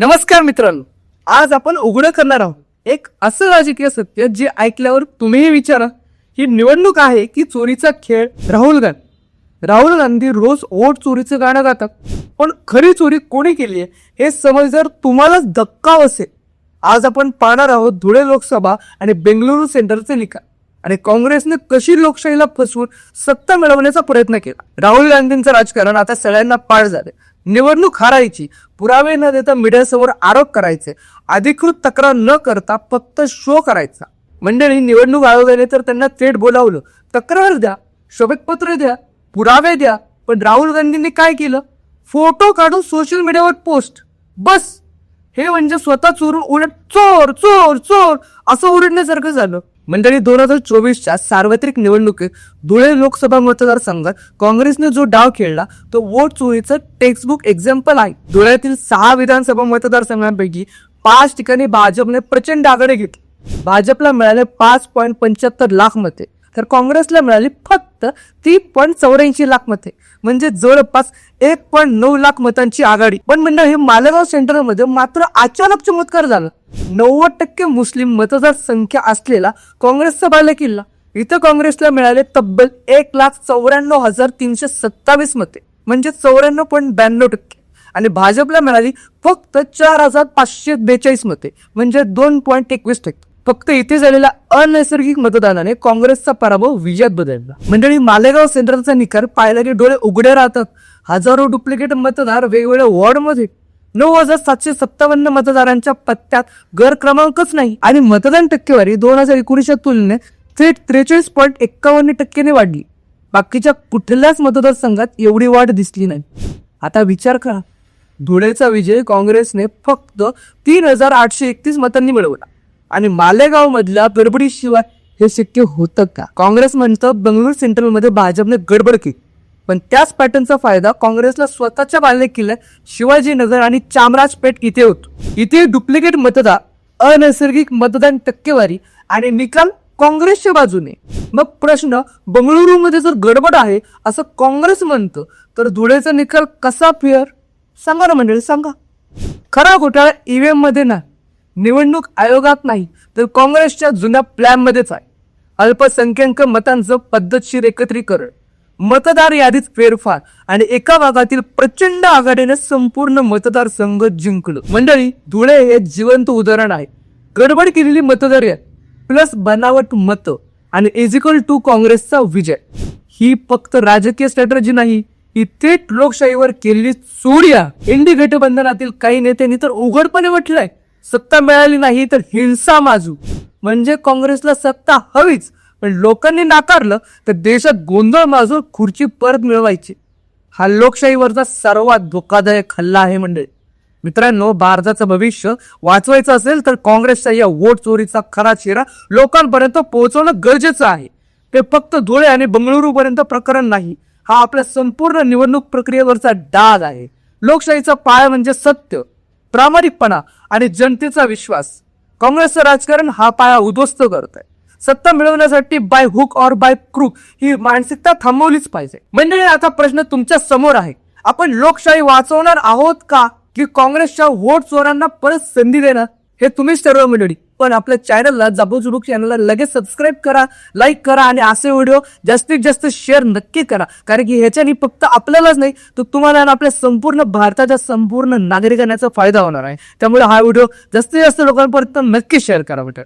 नमस्कार मित्रांनो. आज आपण उघडं करणार आहोत एक असं राजकीय सत्य जे ऐकल्यावर तुम्हीही विचारा ही निवडणूक आहे की चोरीचा खेळ राहुल गांधी. राहुल गांधी रोज वोट चोरीचं गाणं गातात पण खरी चोरी कोणी केली आहे हे समज जर तुम्हालाच धक्का बसेल. आज आपण पाहणार आहोत धुळे लोकसभा आणि बेंगळुरू सेंटरचे निकाल. आणि काँग्रेसने कशी लोकशाहीला फसवून सत्ता मिळवण्याचा प्रयत्न केला? राहुल गांधींचं राजकारण आता सगळ्यांना पाळ झाले निवडणूक हारायची पुरावे न देता मीडियासमोर आरोप करायचे अधिकृत तक्रार न करता फक्त शो करायचा. मंडळी निवडणूक आयोगाने तर त्यांना थेट बोलावलं. तक्रार द्या शपथपत्र द्या पुरावे द्या पण राहुल गांधींनी काय केलं? फोटो काढून सोशल मीडियावर पोस्ट. बस. हे म्हणजे स्वतः चोरून उलट चोर चोर चोर असं ओरडण्यासारखं झालं. मंडळी दोन हजार चोवीसच्या सार्वत्रिक निवडणुकीत धुळे लोकसभा मतदारसंघात काँग्रेसने जो डाव खेळला तो वोट चोरीचं टेक्स्टबुक एक्झाम्पल आहे. धुळ्यातील सहा विधानसभा मतदारसंघांपैकी पाच ठिकाणी भाजपने प्रचंड आघाडी घेतली. भाजपला मिळाले पाच पॉईंट पंच्याहत्तर लाख मते. तर काँग्रेसला मिळाली फक्त ती पॉईंट चौऱ्याऐंशी लाख मते. म्हणजे जवळपास एक पॉईंट नऊ लाख मतांची आघाडी. पण मंडळ हे मालेगाव सेंटरमध्ये मात्र अचानक चमत्कार झाला. नव्वद टक्के मुस्लिम मतदार संख्या असलेला काँग्रेसचा बालेकिल्ला इथं काँग्रेसला मिळाले तब्बल एक लाख चौऱ्याण्णव हजार तीनशे सत्तावीस मते. म्हणजे चौऱ्याण्णव पॉईंट ब्याण्णव टक्के. आणि भाजपला मिळाली फक्त चार हजार पाचशे बेचाळीस मते. म्हणजे दोन पॉईंट एकवीस टक्के. फक्त इथे झालेल्या अनैसर्गिक मतदानाने काँग्रेसचा पराभव विजयात बदलला. मंडळी मालेगाव सेंटरचा निकाल पाहिला की डोळे उघडे राहतात. हजारो डुप्लिकेट मतदार वेगवेगळ्या वॉर्डमध्ये. नऊ हजार सातशे सत्तावन्न मतदारांच्या पत्त्यात घर क्रमांकच नाही. आणि मतदान टक्केवारी दोन हजार एकोणीसच्या तुलनेत थेट त्रेचाळीस पॉईंट एक्कावन्न टक्क्याने वाढली. बाकीच्या कुठल्याच मतदारसंघात एवढी वाढ दिसली नाही. आता विचार करा. धुळेचा विजय काँग्रेसने फक्त तीन हजार आठशे एकतीस मतांनी मिळवला. आणि मालेगाव मधल्या गडबडीशिवाय हे शक्य होतं का? काँग्रेस म्हणतं बंगळूर सेंट्रलमध्ये भाजपने गडबड केली. पण त्याच पॅटर्नचा फायदा काँग्रेसला स्वतःच्या बालने किल्ल्या शिवाजीनगर आणि चामराजपेठ इथे होतो. इथे डुप्लिकेट मतदार अनैसर्गिक मतदान टक्केवारी आणि निकाल काँग्रेसच्या बाजूने. मग प्रश्न बंगळुरूमध्ये जर गडबड आहे असं काँग्रेस म्हणतं तर धुळेचा निकाल कसा फेअर? सांगा ना मंडळी सांगा. खरा घोटाळा ईव्हीएममध्ये नाही. निवडणूक आयोगात नाही तर काँग्रेसच्या जुन्या प्लॅनमध्येच आहे. अल्पसंख्याक मतांचं पद्धतशीर एकत्रीकरण मतदार यादीत फेरफार आणि एका भागातील प्रचंड आघाडीने संपूर्ण मतदारसंघ जिंकलं. मंडळी धुळे हे जिवंत उदाहरण आहे. गडबड केलेली मतदार यादी प्लस बनावट मत आणि इजिकल टू काँग्रेसचा विजय. ही फक्त राजकीय स्ट्रॅटर्जी नाही ही थेट लोकशाहीवर केलेली चोरी आहे. इंडी गठबंधनातील काही नेत्यांनी तर उघडपणे म्हटलंय सत्ता मिळाली नाही तर हिंसा माजू. म्हणजे काँग्रेसला सत्ता हवीच पण लोकांनी नाकारलं तर देशात गोंधळ माजून खुर्ची परत मिळवायची. हा लोकशाहीवरचा सर्वात धोकादायक हल्ला आहे मंडळी. मित्रांनो भारताचं भविष्य वाचवायचं असेल तर काँग्रेसच्या या वोट चोरीचा खरा चेहरा लोकांपर्यंत पोहोचवणं गरजेचं आहे. ते फक्त धुळे आणि बंगळुरू पर्यंत प्रकरण नाही हा आपल्या संपूर्ण निवडणूक प्रक्रियेवरचा डाग आहे. लोकशाहीचा पाया म्हणजे सत्य. प्रामाणिकपणा आणि जनतेचा विश्वास. काँग्रेसचं राजकारण हा पाया उद्ध्वस्त करत आहे सत्ता मिळवण्यासाठी by hook or by crook ही मानसिकता थांबवलीच पाहिजे. मंडळी आता प्रश्न तुमच्यासमोर आहे. आपण लोकशाही वाचवणार आहोत का? की काँग्रेसच्या वोट चोरांना परत संधी देणार हे तुम्हीच ठरवा मंडळी. पण आपल्या चॅनलला जाबोजुबूक चॅनलला लगेच सबस्क्राईब करा लाईक करा आणि असे व्हिडिओ जास्तीत जास्त शेअर नक्की करा. कारण की ह्याच्याने फक्त आपल्यालाच नाही तर तुम्हाला आणि आपल्या संपूर्ण भारताच्या संपूर्ण नागरिकांचा फायदा होणार आहे. त्यामुळे हा व्हिडिओ जास्तीत जास्त लोकांपर्यंत नक्की शेअर करा बेटर